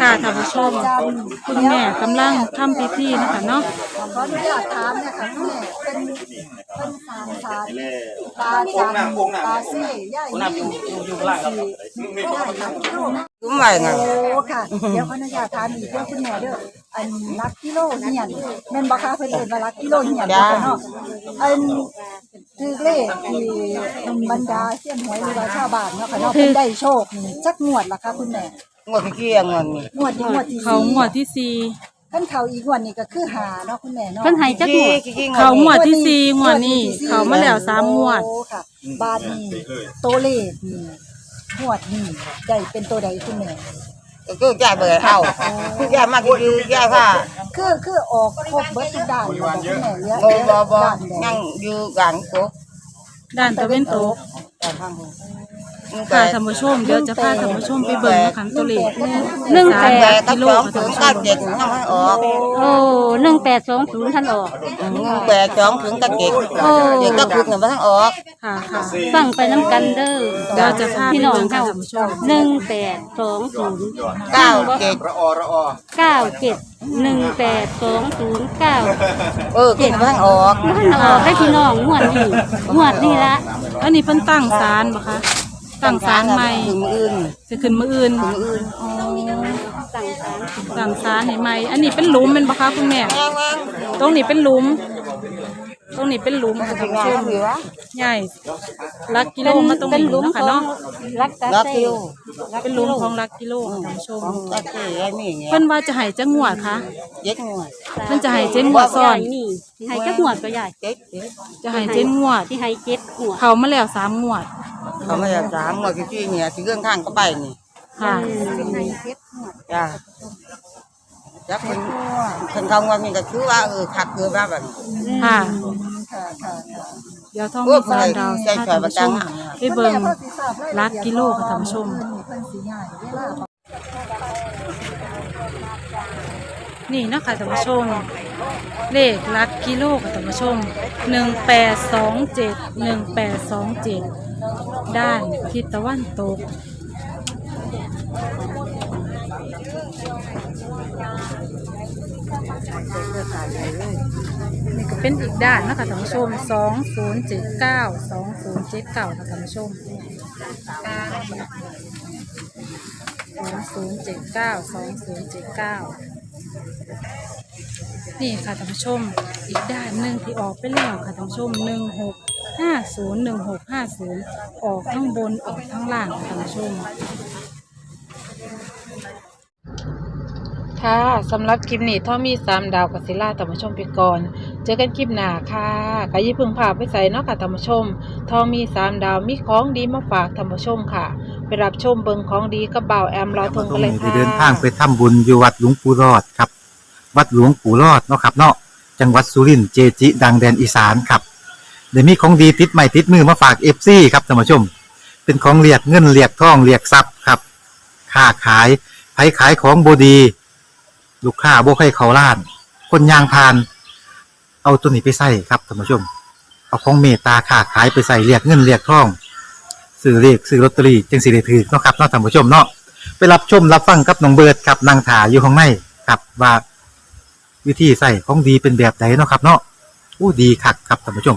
ค่ะท่านผู้ชมคุณแม่กำลังทำพิธีนะคะเนาะขออนุญาตถามเนี่ยค่ะคุณแม่เป็นเป็นสามสารตาจันตาเซ่ย่าอยู่อยู่อยู่ล่างครับได้ค่ะคุ้มไว้ไงโอ้ค่ะ เดี๋ยวขออนุญาตถามอีกเรื่องคุณแม่เด้ออันรักกิโลเหียนแม่นบ่คะเพิ่นเอิ้นว่ารักกิโลเหียนเนาะเนาะอันคือเลขที่บรรดาเสี้ยนหวยหรือว่าชาวบ้านเนาะค่ะเนาะเพิ่นได้โชคนี่จักงวดล่ะคะคุณแม่ งวดเกี้ยงเงินนี่งวดที่งวดที่เขางวดที่สี่คันเขาอีกงวดนี้ก็คือหาเนาะคุณแม่เนาะเพิ่นให้จักหมวดกี้เขางวดที่สี่งวดนี้เขามาแล้วสามงวด โอ้ค่ะ บาทนี้โตวเลขนี่งวดนี้ได้เป็นตัวใดคุณแม่ ก็คือแก้เบอร์เอาคือแก้มากคือแก้ว่าคือคือออกครบเบิดทุกด้านเลยบอกคุณแม่เหลือโมบอบอด้านใดนั่งอยู่กลางโต๊ะด้านตะเวนตก แต่ข้างหู ค่ะท่านผู้ชมเดี๋ยวจะพาท่านผู้ชมไปเบิ่งนะคะตัวเลขหนึ่งแต่แปดก็สองถึงเก้าเจ็ดนั่งให้ออกโอ้หนึ่งแปดสองศูนย์ท่านออกแปดสองถึงเก้าเจ็ดโอ้เจ็ดก็คือเงินมาทั้งออก ค่ะค่ะ ฟังไปน้ำกันเด้อเดี๋ยวจะพาไปพี่น้องเบิ่งค่ะเฮาท่านผู้ชม หนึ่งแปดสองศูนย์เก้าเจ็ดเก้าเจ็ดหนึ่งแปดสองศูนย์เก้าเออคือมาทั้งออก ท่านออกให้พี่น้องงวดนี้งวดนี้ละอันนี้เพิ่นตั้งศาลบ่คะ ตั้งศาลใหม่ถึงมืออื่นจะขึ้นมื้ออื่นมืออื่นสั่งสารตั้งศาลให้ใหม่อันนี้เป็นหลุมแม่นบ่คะคุณแม่แม่งแม่งตรงนี้เป็นหลุม ตรงนี้เป็นหลุมค่ะท่านผู้งาชนมหรือวะใหญ่ลักกิโลมาตรงเป็นนี้หลุมเนาะขค่ะองเนาะรักษารักเซคิลวเป็นหลุมของลักกิโลค่ะท่านผู้ชมของรักคิวไอ้นี่เงี้ยเพิ่นว่าจะให้จักงวดคะเจ็ดงวดเพิ่นจะให้เจ็ดงวดซ้อนนี่ให้จักงวดก็ใหญ่เจ็ดเจ็ดจะให้เจ็ดงวดที่ให้เจ็ดงวดเขามาแล้วสามงวด เขาไม่อยากสามงวดคือที่เนี่ยที่เรื่องข้างก็ไปนี่ค่ะจ้าจักคนคนเขาว่ามีก็คือว่าเออคักเกือแบบนั้นค่ะค่ะค่ะค่ะเดี๋ยวท่องโอ้มีสามดาวใจสิพาใจท่านประผู้ชจังมหันเนี่ยไปเบิ่งคุณแม่พอสิทราบรายละเอียดลักกิโลค่ะท่านผู้ชมเพิ่นสิย้ายเวลาบอกนี่เนาะคะท่านผู้ชม เลขลักกิโลค่ะท่านผู้ชมหนึ่งแปดสองเจ็ดหนึ่งแปดสองเจ็ด ด้านทิศตะวันตก นี่ก็เป็นอีกด้านนะคะท่านผู้ชมสองศูนย์เจ็ดเก้าสองศูนย์เจ็ดเก้าค่ะท่านผู้ชมสองศูนย์เจ็ดเก้าสองศูนย์เจ็ดเก้านี่ค่ะท่านผู้ชม อีกด้านหนึ่งที่ออกไปแล้วค่ะท่านผู้ชมหนึ่ง หกห้าศูนย์หนึ่งหกห้าศูนย์ออกทั้งบนออกทั้งล่างค่ะท่านผู้ชม ค่ะสำหรับคลิปนี้ท่อมีสามดาวกับศิลาธรรมชมไปก่อน เจอกันคลิปหน้าค่ะกายิพึงพาไปใส่เนาะค่ะธรรมชมท่อมีสามดาวมีของดีมาฝากธรรมชมค่ะ ไปรับชมเบิงของดีกับบ่าวแอมรอทงกันเลยได้ค่ะ เดินทางไปทำบุญอยู่วัดหลวงปู่รอดครับ วัดหลวงปู่รอดเนาะครับเนาะจังหวัดสุรินทร์เจจิ ดังแดนอีสานครับ เดี๋ยวมีของดีติดใหม่ติดมือมาฝากเอฟซีครับท่านผู้ชม เป็นของเรียกเงินเรียกทองเรียกทรัพย์ครับค้าขายไผขายของบดี ลูกค้าบ่ใครเขาล้าน คนยางพาน เอาตัวนี้ไปใส่ครับท่านผู้ชม เอาของเมตตาค้าขายไปใส่เรียกเงินเรียกทองซื้อเรียกซื้อลอตเตอรี่จึงสิได้ถือเนาะครับเนาะท่านผู้ชมเนาะไปรับชมรับฟังกับน้องเบิร์ดครับนางถาอยู่ข้างในครับว่าวิธีใส่ของดีเป็นแบบไหนเนาะครับเนาะอู้ดีคักครับท่านผู้ชม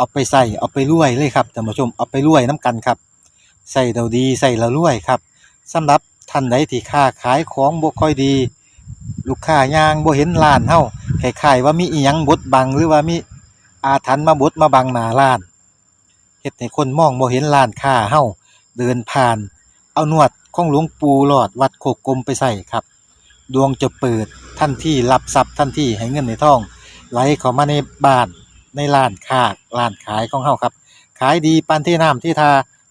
เอาไปใส่เอาไปรวยเลยครับท่านผู้ชมเอาไปรวยน้ำกันครับใส่เราดีใส่เรารวยครับสำหรับท่านใดที่ค้าขายของบ่ค่อยดี ลูกค้ายางบ่เห็นร้านเฮาคล้ายๆว่ามีอีหยังบดบังหรือว่ามีอาถรรพ์มาบดมาบังหน้าร้านเฮ็ดให้คนมองบ่เห็นร้านค้าเฮาเดินผ่าน เอานวดของหลวงปู่หลอดวัดโคกกลมไปใส่ครับ ดวงจะเปิดทันที่รับทรัพย์ทันที่ให้เงินในท้อง ไหลเข้ามาในบ้าน ในร้านค้าร้านขายของเฮาครับ ขายดีปานที่น้ำที่ทา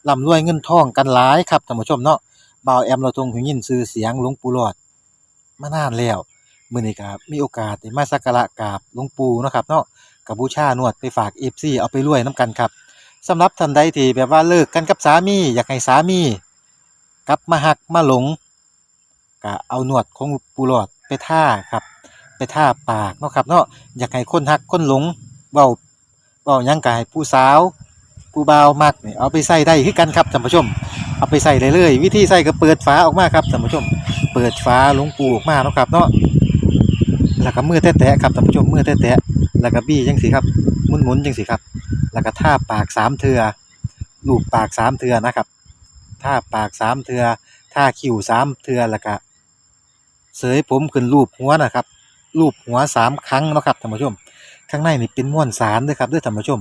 ร่ำรวยเงินทองกันหลายครับท่านผู้ชมเนาะบ่าวแอมเราทรงหูยินชื่อเสียงหลวงปู่หลอดมานานแล้วมื้อนี้ก็มีโอกาสได้มาสักการะกราบหลวงปู่เนาะครับเนาะกับบูชานวดไปฝาก FC เอาไปรวยน้ำกันครับสำหรับท่านใดที่แบบว่าเลิกกันกับสามี อยากให้สามี กลับมาหักมาหลงก็เอาหนวดของปูหลอดไปท่าครับ ไปท่าปากเนาะครับเนาะอยากให้คนหักคนหลง เว้าเว้ายังก็ให้ผู้สาว ผู้บ่าวมักนี่เอาไปใส่ได้คือกันครับท่านผู้ชม เอาไปใส่เลยวิธีใส่ก็เปิดฝาออกมาครับท่านผู้ชม เปิดฝาหลวงปูออกมาเนาะครับเนาะแล้วก็มือแตะๆครับท่านผู้ชมมือแตะๆแล้วก็บี้จังสิครับหมุนๆจังสิครับ แล้วก็ท่าปากสามเทือลูบปากสามเทือนะครับท่าปากสามเทือท่าคิ้วสามเทือแล้วก็เสยผมขึ้นรูปหัวนะครับรูปหัวสามครั้งเนาะครับท่านผู้ชม ข้างในนี่เป็นม้วนสารเด้วยครับด้วยท่านผู้ชม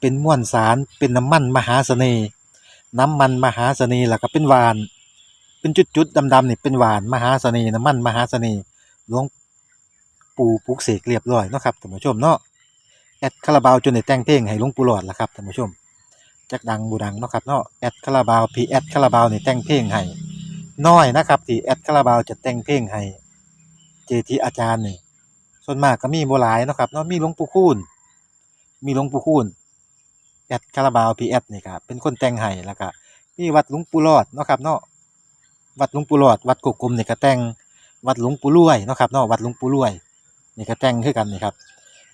เป็นม้วนสารเป็นน้ำมันมหาเสน่ห์น้ำมันมหาเสน่ห์แล้วก็เป็นหวาน เป็นจุดๆดำๆนี่เป็นหวานมหาเสน่ห์น้ำมันมหาเสน่ห์หลวงปู่ปลุกเสกเรียบร้อยเนาะครับท่านผู้ชมเนาะแอดคาราบาวจนได้แต่งเพลงให้หลวงปู่หลอดละครับท่านผู้ชมจักดังบูดังเนาะครับเนาะแอดคาราบาวพีแอดคาราบาวนี่แต่งเพลงให้น้อยนะครับที่แอดคาราบาวจะแต่งเพลงให้เจทีอาจารย์นี่ ส่วนมากก็มีโบหลายเนาะครับเนาะมีหลวงปู่คูณมีหลวงปู่คูณแอดคาราบาวพีแอดนี่ครับเป็นคนแต่งให้แล้วก็มีวัดหลวงปู่รอดเนาะครับเนาะวัดหลวงปู่รอด วัดกกกลมนี่ก็แต่งวัดหลวงปู่รวยเนาะครับเนาะวัดหลวงปู่รวยนี่ก็แต่งคือกันนี่ครับ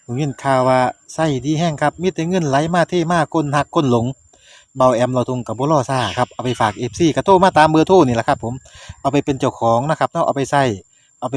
ผมยินข่าวว่าไส้ดีแห้งครับมีแต่เงินไหลมาเทมาคนหักคนหลงเบาแอมเราทุงกับบุรอซ่าครับเอาไปฝากเอฟซีกระโทรมาตามเบอร์โทรนี่แหละครับผมเอาไปเป็นเจ้าของนะครับเนาะเอาไปใส่เอาไป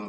ุณ